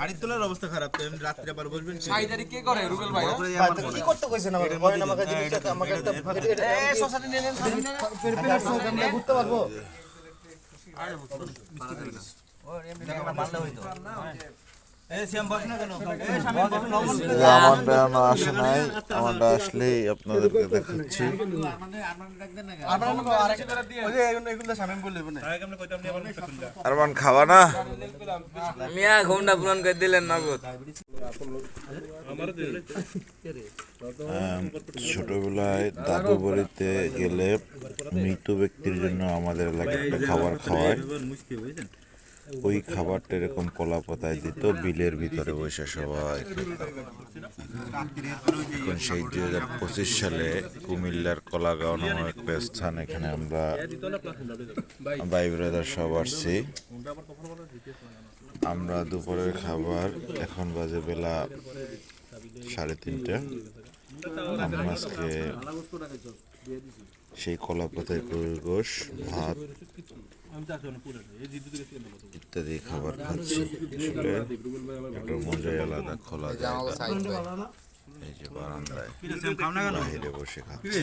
আড়িতলার অবস্থা খারাপ তো এমনি রাত্রে আবার বসবেন সাইদারি কে করে? রুবেল ভাই ভাই, কি করতে কইছেন আমাকে? বলেন আমাকে জিনিসটা আমাকে একটা এ সোসাইটি নিয়ে নেন সামনে নেন পেপার সহ ঘুরতে পারব? এই শ্যাম বস না। কেন যে আসলেই আপনাদেরকে দেখাচ্ছি ওই যে এগুলো এগুলো সামনে বললে বলে আমরা কইতাম নিয়ে আবার মুখটা খুললা আরমান খাবা না করে দিলেন ছোটবেলায় দাদু বাড়িতে গেলে মৃত ব্যক্তির জন্য আমাদের এলাকায় খাবার খাওয়ায় ওই খাবারটা এরকম কলা পাতায় দিত, বিলের ভিতরে বসে সবাই। এখন সেই দুই হাজার পঁচিশ সালে কুমিল্লার কলাগাঁও নামক একটা স্থান এখানে আমরা ভাই ব্রাদার সব আসছি। আমরা দুপুরের খাবার, এখন বাজে বেলা সাড়ে তিনটা। আজকে সেই কলা পাতায় গোশ, ভাত ইত্যাদি খাবার খাচ্ছে। আসলে একটা মজাই আলাদা খোলা জায়গা। এই যে বারান্দায় বাইরে বসে খাচ্ছি।